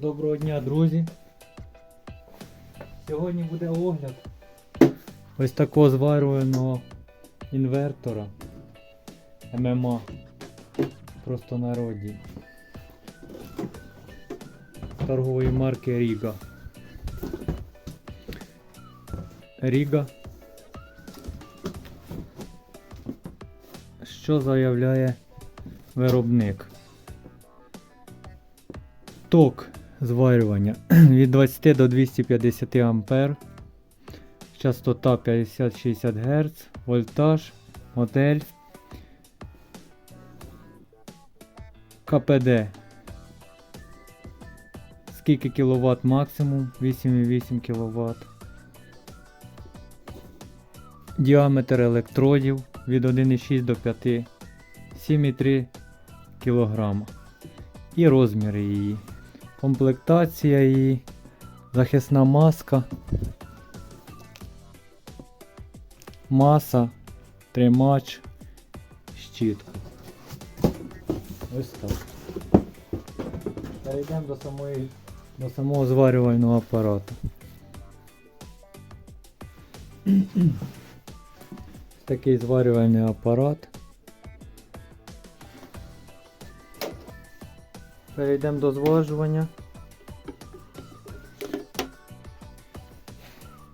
Доброго дня, друзі. Сьогодні буде огляд ось такого зварюваного інвертора ММА просто народі торгової марки Ріга. Ріга. Що заявляє виробник? Ток зварювання від 20 до 250 А, частота 50-60 Гц, вольтаж, модель, КПД. Скільки кВт максимум? 8,8 кВт. Діаметр електродів від 1,6 до 5, 7,3 кг. І розміри її комплектація її, захисна маска, маса, тримач, щітка. Ось так. Перейдемо до самої до самого зварювального апарату. Такий зварювальний апарат. Перейдемо до зважування.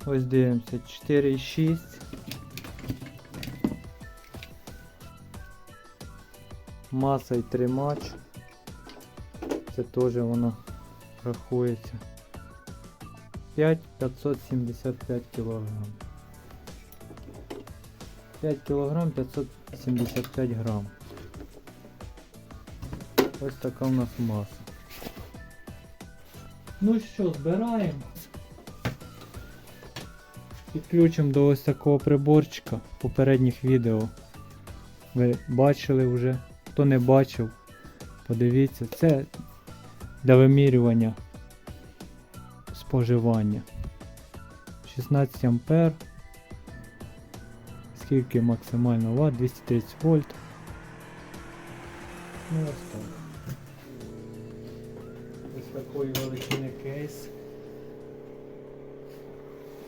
Ось дивимося 4,6. Маса і тримач. Це теж воно рахується. 5,575 кг. 5 кг 575 грам. Ось така у нас маса. Ну що, збираємо. Підключимо до ось такого приборчика попередніх відео. Ви бачили вже. Хто не бачив, подивіться. Це для вимірювання споживання. 16 ампер. Скільки максимально ватт? 230 вольт. Ну ось так. Такої величини кейс.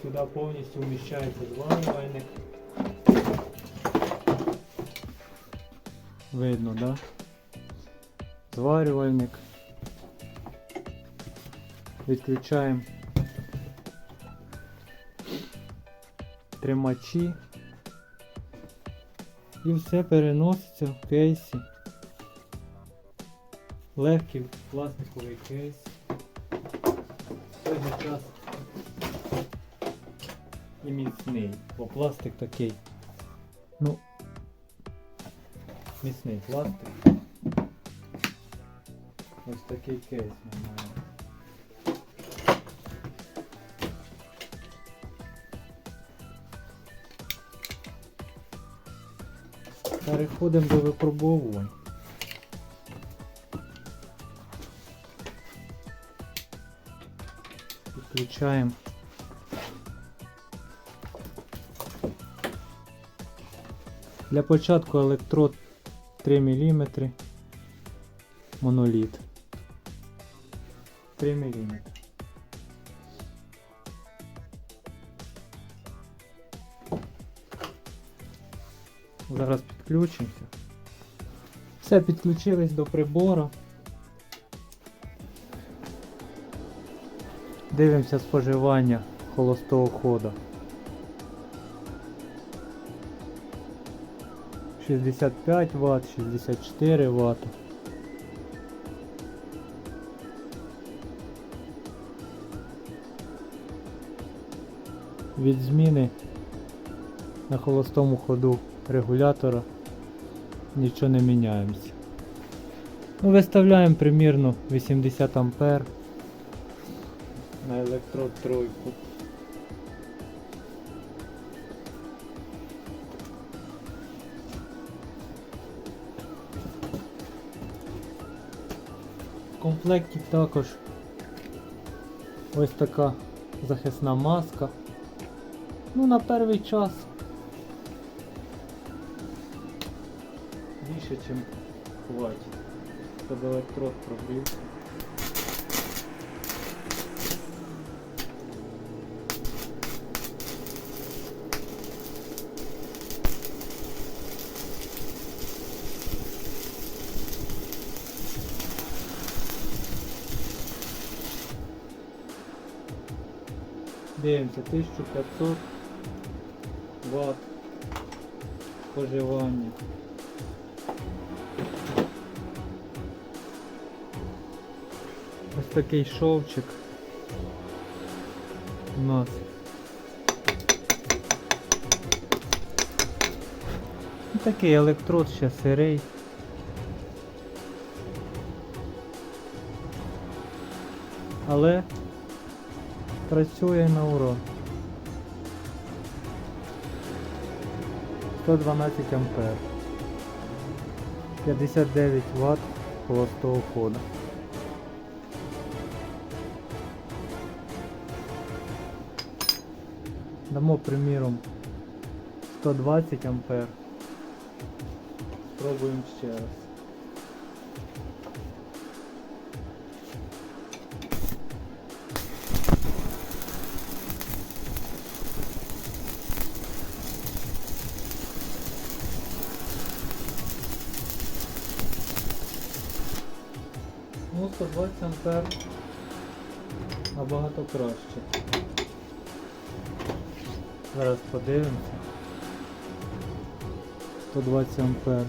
Сюди повністю вміщається зварювальник. Видно, да? Зварювальник. Відключаємо тримачі. І все переноситься в кейсі. Легкий пластиковий кейс. Той час і міцний, бо пластик такий. Ну, міцний пластик. Ось такий кейс ми маємо. Переходимо до випробовувань. Підключаємо. Для початку електрод 3 мм моноліт. 3 мм. Зараз підключимося. Все, підключились до прибору. Дивимося споживання холостого ходу. 65 Вт, 64 Вт. Від зміни на холостому ходу регулятора нічого не міняємося. Ну, виставляємо примірно 80 ампер на електрод тройку. В комплекті також ось така захисна маска. Ну, на перший час більше, ніж хватить. Щоб електрод пробився. Дивимося, 1500 Вт споживання. Ось такий шовчик у нас. Ну, Такий електрод ще сирий. Але працює на урон. 112 ампер. 59 Вт холостого ходу. Дамо приміром 120 ампер. Спробуємо ще раз. 120 ампер набагато краще. Зараз подивимося. 120 ампер.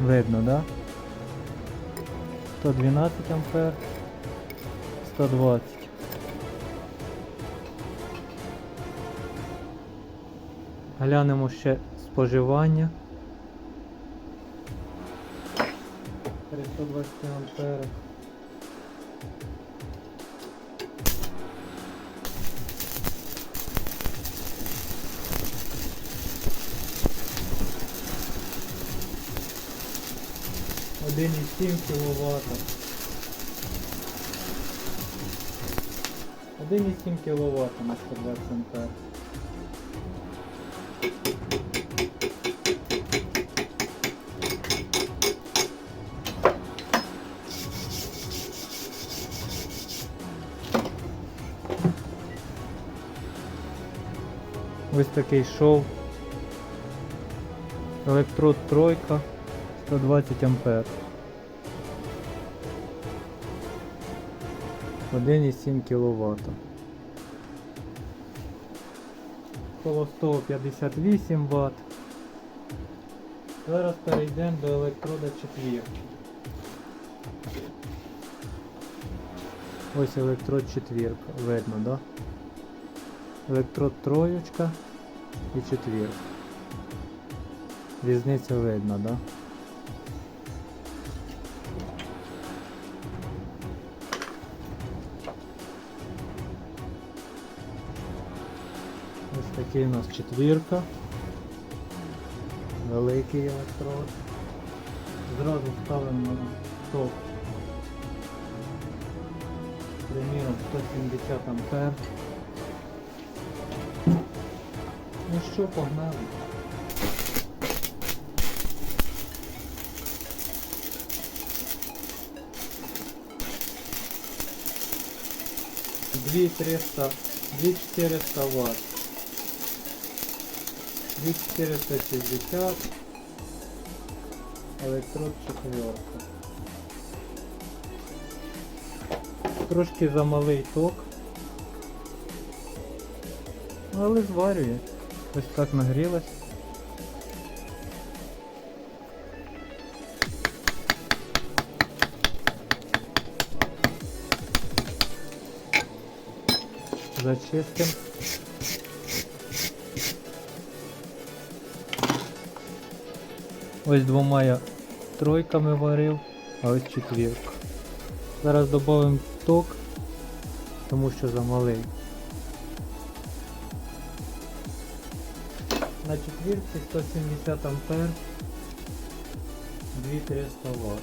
Видно, да? 112 ампер. 120. Глянемо ще споживання. 320 ампер. Один і сім кіловата. Сім кіловата на 120 ампер. Ось такий шов. Електрод тройка 120 ампер. 1,7 кВт. Холостого 58 Вт. Зараз перейдемо до електрода 4. Ось електрод 4, видно, да? Електрод троєчка і четвірка. Різниця видно, да? Ось такий у нас четвірка. Великий електрод. Зразу ставимо на ток. Приміром 170 ампер. Що, погнали. Дві 300, дві 400 ватт. Дві 460. Електрод четверка. Трошки замалий ток. Але зварює. Ось так нагрілась. Зачистим. Ось двома я тройками варив, а ось четвірка. Зараз додамо ток, тому що замалий. На четвірці 170 ампер 2300 Вт.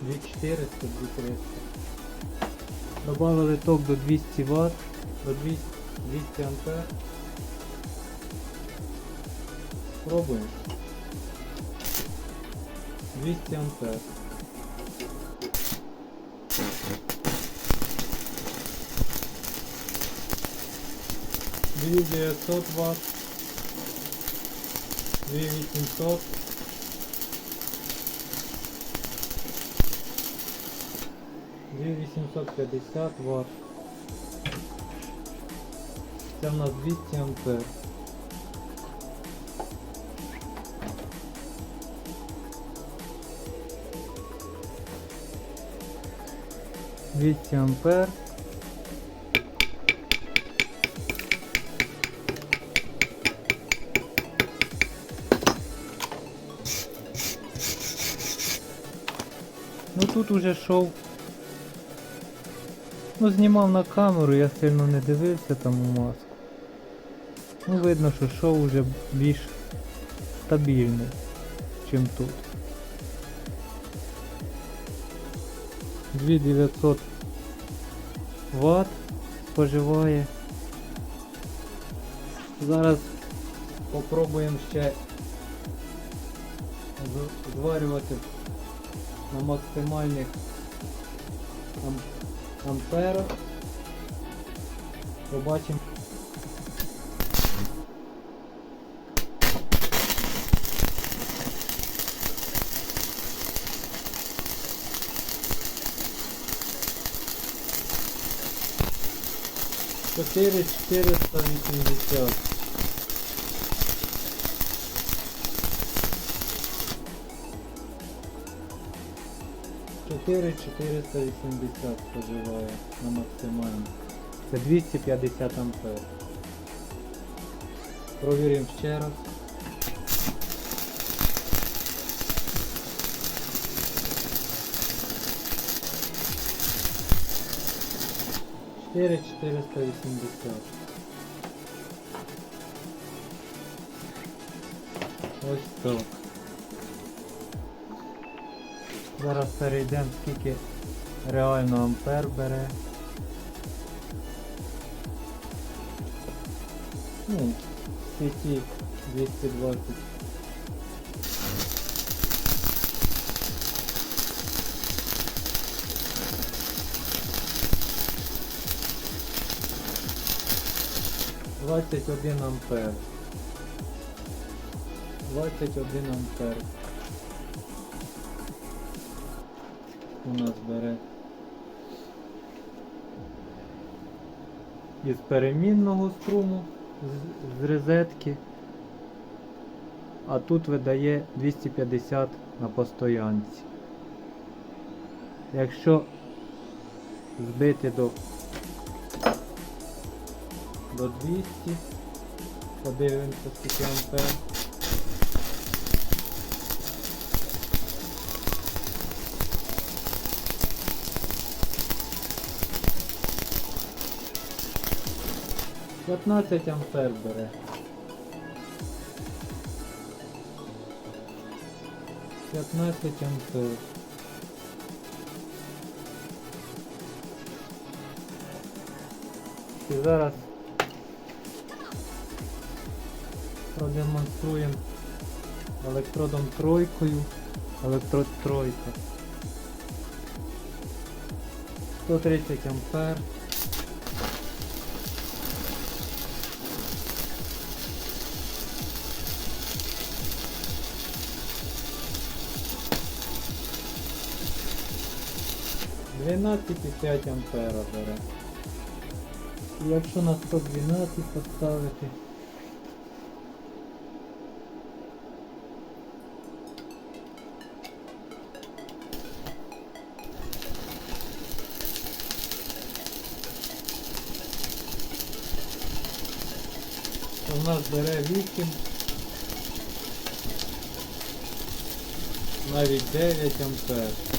2400, 2300. Добавили ток до 200 Вт, до 200, 200 ампер. Пробуємо. 200 ампер. Дві 900 Вт. 2800 3 2850 Вт. Це в нас 200 ампер. Двісті ампер. Ну тут уже шов. Ну знімав на камеру, я сильно не дивився там у маску. Ну видно, що шов уже більш стабільний, чим тут. 2900 Вт споживає. Зараз попробуємо ще зварювати на максимальних ам- амперах. Побачимо. Чотири чотириста вісімдесят. Чотири чотириста вісімдесят споживає на максимально. Це 250 ампер. Провіримо ще раз. Чотири чотириста вісімдесят. Ось так. Зараз перейдемо, скільки реально ампер бере. Ну, сеті 220. Двадцять один ампер. Двадцять один ампер. У нас бере із перемінного струму з, розетки, а тут видає 250 на постоянці. Якщо збити до, до 200, подивимося скільки ампер. П'ятнадцять ампер бере. П'ятнадцять ампер. І зараз продемонструємо електродом тройкою. Електрод тройка. 130 ампер. Дванадцять і 5 ампера бере. І якщо на 112 поставити, то в нас бере 8, навіть 9 ампер.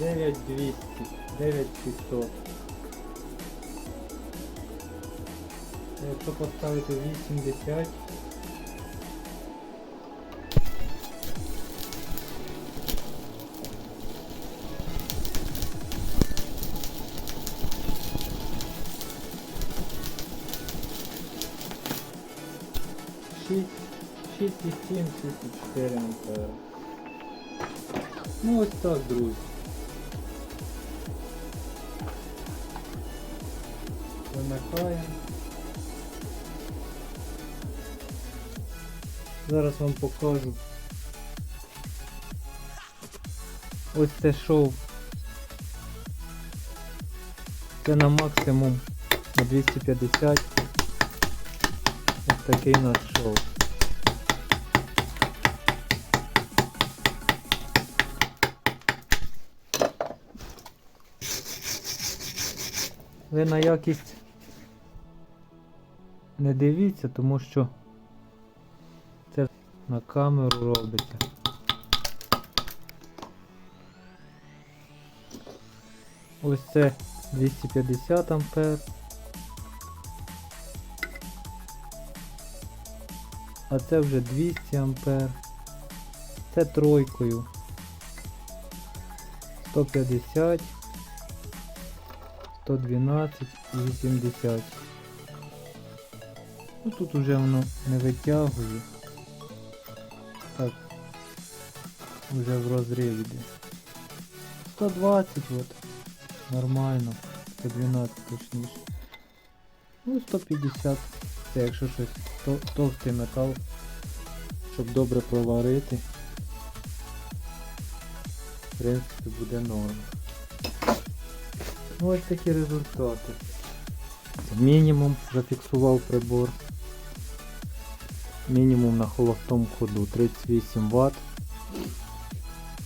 9200, 9600. Якщо поставити 80, шість, 6,7, 6,4 ампера. Ну ось так, друзі. Вимикаємо. Зараз вам покажу. Ось це шов. Це на максимум на 250. Ось такий у нас шов. Ви на якість не дивіться, тому що це на камеру робиться. Ось це 250 ампер. А це вже 200 ампер. Це тройкою. 150, 112 і 80. Ну тут уже воно не витягує. Так. Уже в розрив іде. 120 от. Нормально. 112 точніше. Ну 150. Це якщо щось то- товстий метал, щоб добре проварити. В принципі буде норм. Ну, Ось такі результати. Мінімум зафіксував прибор. Мінімум на холостому ходу 38 Вт.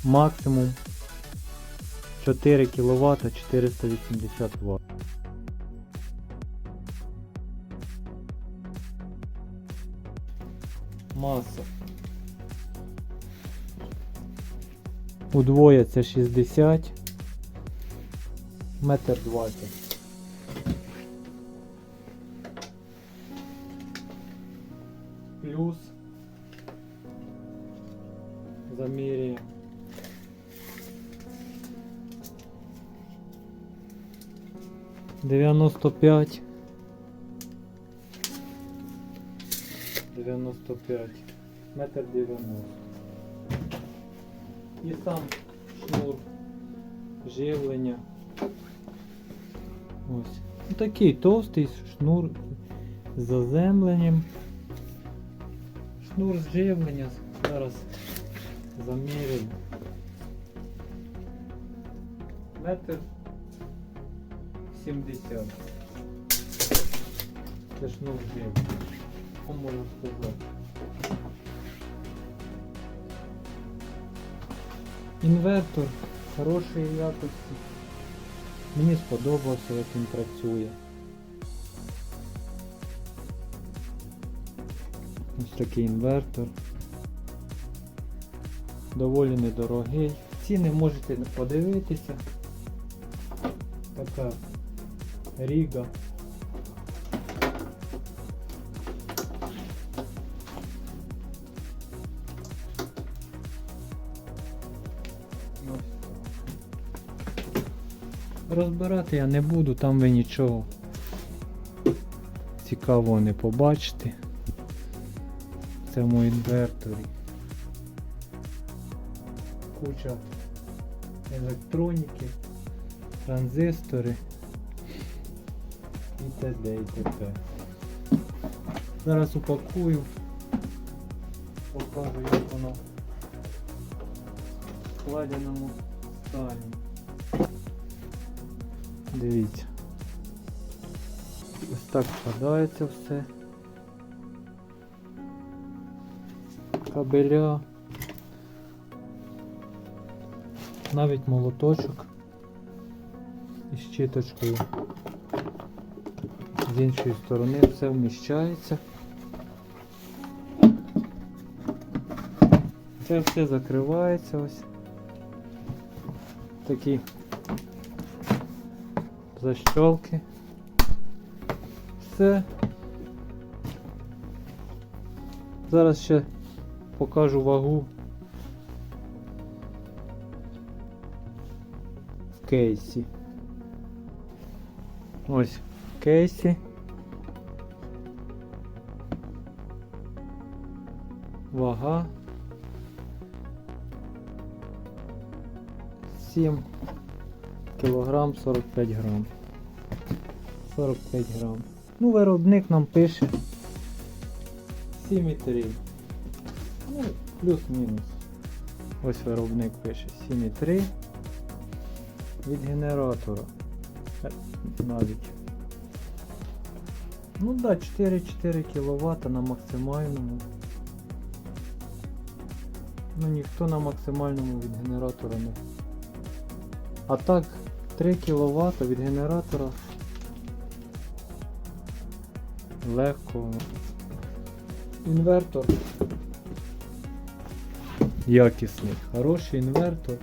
Максимум 4 кВт 480 Вт. Маса. Удвоє це 60. Метр 20. 95. 95. Метр 90. І сам шнур живлення. Ось. Такий товстий шнур з заземленням. Шнур живлення зараз замірюємо. Метр 70. Це шнур живлення. Що можу сказати? Інвертор хорошої якості. Мені сподобався, як він працює. Ось такий інвертор. Доволі недорогий. Ціни можете подивитися. Така ріга. Розбирати я не буду, там ви нічого цікавого не побачите. В цьому інверторі. Куча електроніки, транзистори і т.д. і т.п. Зараз упакую, покажу як воно в складеному стані. Дивіться. Ось так складається все. Кабеля. Навіть молоточок із щіточкою. З іншої сторони все вміщається. Це все закривається ось. Такі защолки. Все. Зараз ще покажу вагу в кейсі. Ось в кейсі. Вага. 7 кілограм 45 грам. 45 грам. Ну, виробник нам пише 7,3. Ну, плюс-мінус. Ось виробник пише 7,3 від генератора. Е, Навіть. Ну да, 4,4 кВт на максимальному. Ну ніхто на максимальному від генератора не. А так 3 кВт від генератора легко. Інвертор якісний, хороший інвертор.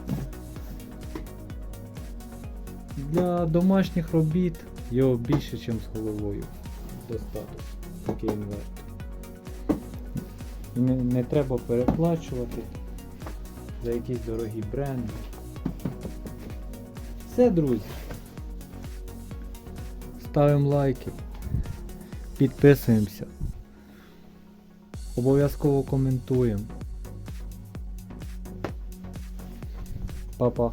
Для домашніх робіт його більше, ніж з головою. Достатньо. Такий інвертор. Не, не треба переплачувати за якісь дорогі бренди. Все, друзі. Ставимо лайки. Підписуємося. Обов'язково коментуємо. Па-па.